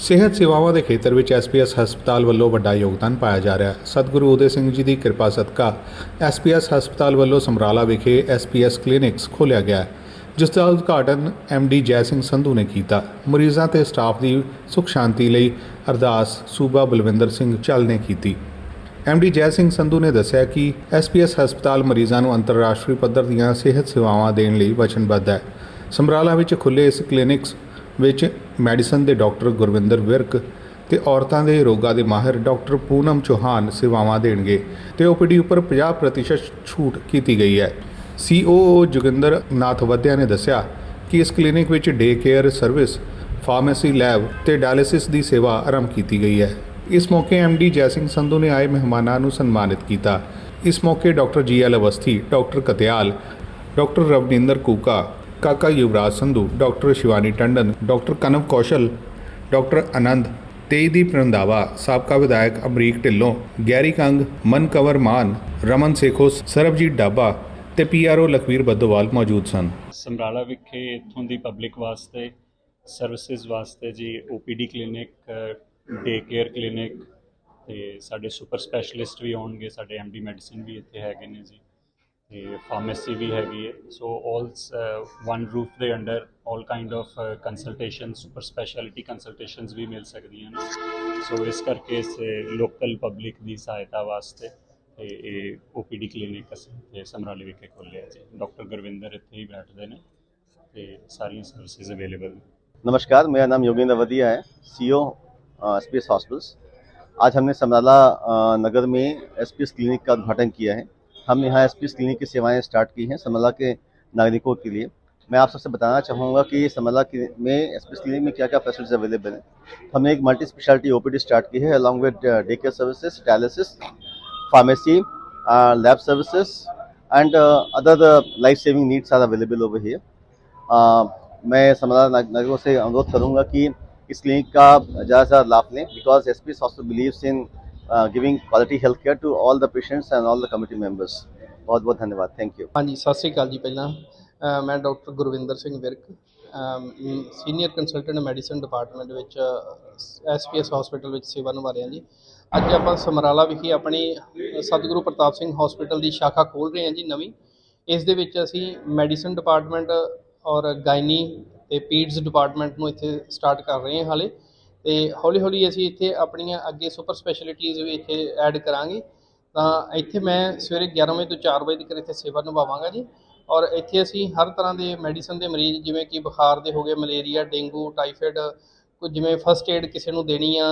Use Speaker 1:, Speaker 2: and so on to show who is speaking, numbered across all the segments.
Speaker 1: ਸਿਹਤ ਸੇਵਾਵਾਂ ਦੇ ਖੇਤਰ ਵਿੱਚ ਐਸਪੀਐਸ ਹਸਪਤਾਲ ਵੱਲੋਂ ਵੱਡਾ ਯੋਗਦਾਨ ਪਾਇਆ ਜਾ ਰਿਹਾ ਹੈ। ਸਤਿਗੁਰੂ ਉਦੇ ਸਿੰਘ ਜੀ ਦੀ ਕਿਰਪਾ ਸਦਕਾ ਐਸਪੀਐਸ ਹਸਪਤਾਲ ਵੱਲੋਂ ਸਮਰਾਲਾ ਵਿਖੇ ਐਸਪੀਐਸ ਕਲੀਨਿਕਸ ਖੋਲ੍ਹਿਆ ਗਿਆ ਜਿਸ ਦਾ ਉਦਘਾਟਨ ਐਮਡੀ ਜੈ ਸਿੰਘ ਸੰਧੂ ਨੇ ਕੀਤਾ। ਮਰੀਜ਼ਾਂ ਤੇ ਸਟਾਫ ਦੀ ਸੁਖ ਸ਼ਾਂਤੀ ਲਈ ਅਰਦਾਸ ਸੂਬਾ ਬਲਵਿੰਦਰ ਸਿੰਘ ਚੱਲ ਨੇ ਕੀਤੀ। ਐਮਡੀ ਜੈ ਸਿੰਘ ਸੰਧੂ ਨੇ ਦੱਸਿਆ ਕਿ ਐਸਪੀਐਸ ਹਸਪਤਾਲ ਮਰੀਜ਼ਾਂ ਨੂੰ ਅੰਤਰਰਾਸ਼ਟਰੀ ਪੱਧਰ ਦੀਆਂ ਸਿਹਤ ਸੇਵਾਵਾਂ ਦੇਣ ਲਈ ਵਚਨਬੱਧ ਹੈ। ਸਮਰਾਲਾ ਵਿੱਚ ਖੁੱਲੇ ਇਸ ਕਲੀਨਿਕਸ ਵਿੱਚ ਮੈਡੀਸਨ ਦੇ ਡਾਕਟਰ ਗੁਰਵਿੰਦਰ ਵਿਰਕ ਤੇ ਔਰਤਾਂ ਦੇ ਰੋਗਾਂ ਦੇ ਮਾਹਿਰ ਡਾਕਟਰ ਪੂਨਮ ਚੌਹਾਨ ਸੇਵਾਵਾਂ ਦੇਣਗੇ ਤੇ ਓਪੀਡੀ ਉੱਪਰ 50% ਛੂਟ ਕੀਤੀ ਗਈ ਹੈ। ਸੀਓਓ ਜੋਗਿੰਦਰ ਨਾਥ ਵਧਿਆ ਨੇ ਦੱਸਿਆ ਕਿ ਇਸ ਕਲੀਨਿਕ ਵਿੱਚ day care service, pharmacy lab ਤੇ ਡਾਇਲਿਸਿਸ ਦੀ ਸੇਵਾ ਆਰੰਭ ਕੀਤੀ ਗਈ ਹੈ। ਇਸ ਮੌਕੇ ਐਮਡੀ ਜੈ ਸਿੰਘ ਸੰਧੂ ਨੇ ਆਏ ਮਹਿਮਾਨਾਂ ਨੂੰ ਸਨਮਾਨਿਤ ਕੀਤਾ। ਇਸ ਮੌਕੇ doctor G L Awasthi, doctor Katyal, doctor Ravninder Kooka Kaka Yuvraj Sandhu, doctor Shivani Tandon, doctor Kanav Kaushal, doctor Anand Tejdeep Randhawa ਸਾਬਕਾ ਵਿਧਾਇਕ ਅਮਰੀਕ ਢਿੱਲੋਂ, ਗੈਰੀ ਕੰਗ, ਮਨਕਵਰ ਮਾਨ, ਰਮਨ ਸੇਖੋ, ਸਰਬਜੀਤ ਡਾਬਾ ਤੇ ਪੀਆਰਓ ਲਖਵੀਰ ਬੱਦੋਵਾਲ ਮੌਜੂਦ ਸਨ।
Speaker 2: ਸਮਰਾਲਾ ਵਿਖੇ ਇੱਥੋਂ ਦੀ ਪਬਲਿਕ ਵਾਸਤੇ ਸਰਵਿਸਿਜ਼ ਵਾਸਤੇ ਜੀ OPD clinic day care clinic ਤੇ ਸਾਡੇ ਸੁਪਰ ਸਪੈਸ਼ਲਿਸਟ ਵੀ ਆਉਣਗੇ, ਸਾਡੇ ਐਮਡੀ ਮੈਡੀਸਿਨ ਵੀ ਇੱਥੇ ਹੈਗੇ ਨੇ ਜੀ। ਤੇ ਫਾਰਮੇਸੀ ਵੀ ਹੈਗੀ ਹੈ ਸੋ ਆਲ ਵਨ ਰੂਫ ਦੇ under all kind of consultation super speciality consultations ਵੀ ਮਿਲ ਸਕਦੀਆਂ ਨੇ ਸੋ ਇਸ ਕਰਕੇ ਇਸ ਲੋਕਲ ਪਬਲਿਕ ਦੀ ਸਹਾਇਤਾ ਵਾਸਤੇ ਤੇ ਇਹ ਓਪੀਡੀ ਕਲੀਨਿਕ ਅਸੀਂ ਇਹ ਸਮਰਾਲੇ ਵਿਖੇ ਖੋਲ੍ਹਿਆ ਜੀ ਡਾਕਟਰ ਗੁਰਵਿੰਦਰ ਇੱਥੇ ਹੀ ਬੈਠਦੇ ਨੇ ਤੇ ਸਾਰੀਆਂ ਸਰਵਿਸਿਜ਼ ਅਵੇਲੇਬਲ ਨੇ
Speaker 3: नमस्कार मेरा नाम योगेंद्र वदिया है सीईओ एसपीएस हॉस्पिटल्स आज हमने समराला अ, नगर में एसपीएस क्लिनिक का उद्घाटन किया है हम यहाँ एसपीएस क्लिनिक की सेवाएँ स्टार्ट की हैं समला के नागरिकों के लिए। मैं आप सबसे बताना चाहूँगा कि समराला की- में एसपीएस क्लिनिक में क्या क्या फैसिलिटीज़ अवेलेबल हैं। हमने एक मल्टी स्पेशलिटी ओपीडी स्टार्ट की है along with day care services dialysis pharmacy lab services and other life saving needs are available over here मैं समला नागरिकों से अनुरोध करूँगा कि इस क्लिनिक का ज़्यादा से ज़्यादा लाभ लें because S P believes in giving quality health care to all the patients and all the committee members ਬਹੁਤ ਬਹੁਤ ਧੰਨਵਾਦ ਥੈਂਕ ਯੂ
Speaker 4: ਹਾਂਜੀ ਸਤਿ ਸ੍ਰੀ ਅਕਾਲ ਜੀ ਪਹਿਲਾਂ ਮੈਂ doctor Gurvinder Singh Virk senior consultant medicine department ਵਿੱਚ uh, ਐਸਪੀਐਸ ਹਸਪੀਟਲ ਵਿੱਚ ਸੇਵਾ ਨਿਭਾ ਰਿਹਾ ਜੀ। ਅੱਜ ਆਪਾਂ ਸਮਰਾਲਾ ਵਿਖੇ ਆਪਣੀ ਸਤਿਗੁਰੂ ਪ੍ਰਤਾਪ ਸਿੰਘ ਹਸਪੀਟਲ ਦੀ ਸ਼ਾਖਾ ਖੋਲ ਰਹੇ ਹਾਂ ਜੀ ਨਵੀਂ। ਇਸ ਦੇ ਵਿੱਚ ਅਸੀਂ ਮੈਡੀਸਨ ਡਿਪਾਰਟਮੈਂਟ ਔਰ ਗਾਇਨੀ ਤੇ ਪੀਡਸ ਡਿਪਾਰਟਮੈਂਟ ਨੂੰ ਇੱਥੇ ਸਟਾਰਟ ਕਰ ਰਹੇ ਹਾਂ ਹਾਲੇ। ਤੇ ਹੌਲੀ ਹੌਲੀ ਅਸੀਂ ਇੱਥੇ ਆਪਣੀਆਂ ਅੱਗੇ ਸੁਪਰ ਸਪੈਸ਼ਲਿਟੀਜ਼ ਵੀ ਇੱਥੇ ਐਡ ਕਰਾਂਗੇ। ਤਾਂ ਇੱਥੇ ਮੈਂ ਸਵੇਰੇ 11 ਵਜੇ ਤੋਂ 4 ਵਜੇ ਤੱਕ ਇੱਥੇ ਸੇਵਾ ਨਿਭਾਵਾਂਗਾ ਜੀ। ਔਰ ਇੱਥੇ ਅਸੀਂ ਹਰ ਤਰ੍ਹਾਂ ਦੇ ਮੈਡੀਸਨ ਦੇ ਮਰੀਜ਼, ਜਿਵੇਂ ਕਿ ਬੁਖਾਰ ਦੇ ਹੋ ਗਏ, ਮਲੇਰੀਆ, ਡੇਂਗੂ, ਟਾਈਫਾਇਡ, ਕੋਈ ਜਿਵੇਂ ਫਸਟ ਏਡ ਕਿਸੇ ਨੂੰ ਦੇਣੀ ਆ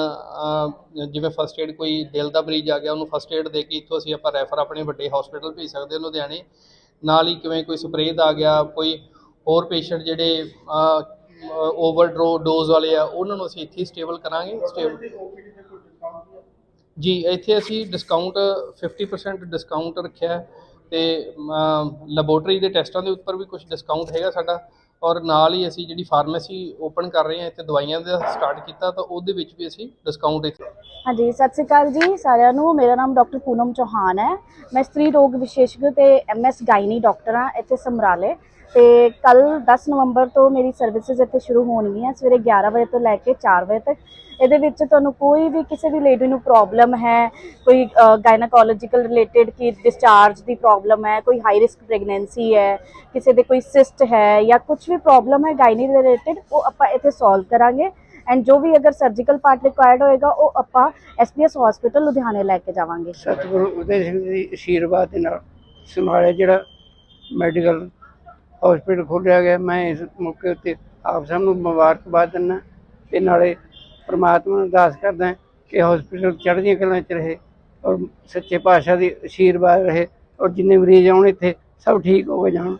Speaker 4: ਜਿਵੇਂ ਫਸਟ ਏਡ ਕੋਈ ਦਿਲ ਦਾ ਮਰੀਜ਼ ਆ ਗਿਆ, ਉਹਨੂੰ ਫਸਟ ਏਡ ਦੇ ਕੇ ਇੱਥੋਂ ਅਸੀਂ ਆਪਾਂ ਰੈਫਰ ਆਪਣੇ ਵੱਡੇ ਹਸਪੀਟਲ ਭੇਜ ਸਕਦੇ ਹਾਂ ਲੁਧਿਆਣੇ। ਨਾਲ ਹੀ ਕਿਵੇਂ ਕੋਈ ਸਪਰੇਅ ਦਾ ਆ ਗਿਆ, ਕੋਈ ਹੋਰ ਪੇਸ਼ੈਂਟ ਜਿਹੜੇ ਓਵਰਡੋ ਡੋਜ਼ ਵਾਲੇ ਆ ਉਹਨਾਂ ਨੂੰ ਅਸੀਂ ਇੱਥੇ ਸਟੇਬਲ ਕਰਾਂਗੇ ਸਟੇਬਲ ਜੀ ਇੱਥੇ ਅਸੀਂ ਡਿਸਕਾਊਂਟ 50% ਡਿਸਕਾਊਂਟ ਰੱਖਿਆ ਹੈ ਤੇ ਲੈਬੋਰੇਟਰੀ ਦੇ ਟੈਸਟਾਂ ਦੇ ਉੱਪਰ ਵੀ ਕੁਝ ਡਿਸਕਾਊਂਟ ਹੈਗਾ ਸਾਡਾ ਔਰ ਨਾਲ ਹੀ ਅਸੀਂ ਜਿਹੜੀ ਫਾਰਮੇਸੀ ਓਪਨ ਕਰ ਰਹੇ ਹਾਂ ਇੱਥੇ ਦਵਾਈਆਂ ਦਾ ਸਟਾਰਟ ਕੀਤਾ ਤਾਂ ਉਹਦੇ ਵਿੱਚ ਵੀ ਅਸੀਂ ਡਿਸਕਾਊਂਟ ਇੱਥੇ
Speaker 5: ਹਾਂਜੀ, ਸਤਿ ਸ਼੍ਰੀ ਅਕਾਲ ਜੀ ਸਾਰਿਆਂ ਨੂੰ। ਮੇਰਾ ਨਾਮ ਡਾਕਟਰ ਪੂਨਮ ਚੌਹਾਨ ਹੈ। ਮੈਂ ਸਤਰੀ ਰੋਗ ਵਿਸ਼ੇਸ਼জ্ঞ ਤੇ ਐਮਐਸ ਗਾਇਨੀ ਡਾਕਟਰ ਹਾਂ ਇੱਥੇ ਸਮਰਾਲੇ। ਤੇ ਕੱਲ 10 ਨਵੰਬਰ ਤੋਂ ਮੇਰੀ ਸਰਵਿਸਿਜ਼ ਇੱਥੇ ਸ਼ੁਰੂ ਹੋਣਗੀਆਂ, ਸਵੇਰੇ 11 ਵਜੇ ਤੋਂ ਲੈ ਕੇ 4 ਵਜੇ ਤੱਕ। ਇਹਦੇ ਵਿੱਚ ਤੁਹਾਨੂੰ ਕੋਈ ਵੀ ਕਿਸੇ ਵੀ ਲੇਡੀ ਨੂੰ ਪ੍ਰੋਬਲਮ ਹੈ, ਕੋਈ ਗਾਇਨੋਕੋਲੋਜੀਕਲ ਰਿਲੇਟਡ ਕੀ ਡਿਸਚਾਰਜ ਦੀ ਪ੍ਰੋਬਲਮ ਹੈ, ਕੋਈ ਹਾਈ ਰਿਸਕ ਪ੍ਰੈਗਨੈਂਸੀ ਹੈ, ਕਿਸੇ ਦੇ ਕੋਈ ਸਿਸਟ ਹੈ ਜਾਂ ਕੁਝ ਵੀ ਪ੍ਰੋਬਲਮ ਹੈ ਗਾਇਨੀ ਰਿਲੇਟਡ ਉਹ ਆਪਾਂ ਇੱਥੇ ਸੋਲਵ ਕਰਾਂਗੇ। ਐਂਡ ਜੋ ਵੀ ਅਗਰ ਸਰਜੀਕਲ ਪਾਰਟ ਰਿਕੁਆਇਰਡ ਹੋਏਗਾ, ਉਹ ਆਪਾਂ ਐਸਪੀਐਸ ਹਸਪੀਟਲ ਲੁਧਿਆਣੇ ਲੈ ਕੇ ਜਾਵਾਂਗੇ।
Speaker 6: ਸਤਿਗੁਰੂ ਉਦੇ ਸਿੰਘ ਦੀ ਆਸ਼ੀਰਵਾਦ ਦੇ ਨਾਲ ਸੰਭਾਲਿਆ ਜਿਹੜਾ ਮੈਡੀਕਲ ਹਸਪੀਟਲ ਖੋਲ੍ਹਿਆ ਗਿਆ। ਮੈਂ ਇਸ ਮੌਕੇ ਉੱਤੇ ਆਪ ਸਭ ਨੂੰ ਮੁਬਾਰਕਬਾਦ ਦਿੰਦਾ ਤੇ ਨਾਲੇ ਪ੍ਰਮਾਤਮਾ ਨੂੰ ਅਰਦਾਸ ਕਰਦਾ ਕਿ ਹਸਪੀਟਲ ਚੜ੍ਹਦੀਆਂ ਕਲਾਂ 'ਚ ਰਹੇ ਔਰ ਸੱਚੇ ਪਾਤਸ਼ਾਹ ਦੀ ਆਸ਼ੀਰਵਾਦ ਰਹੇ ਔਰ ਜਿੰਨੇ ਮਰੀਜ਼ ਆਉਣ ਇੱਥੇ, ਸਭ ਠੀਕ ਹੋ ਕੇ ਜਾਣ।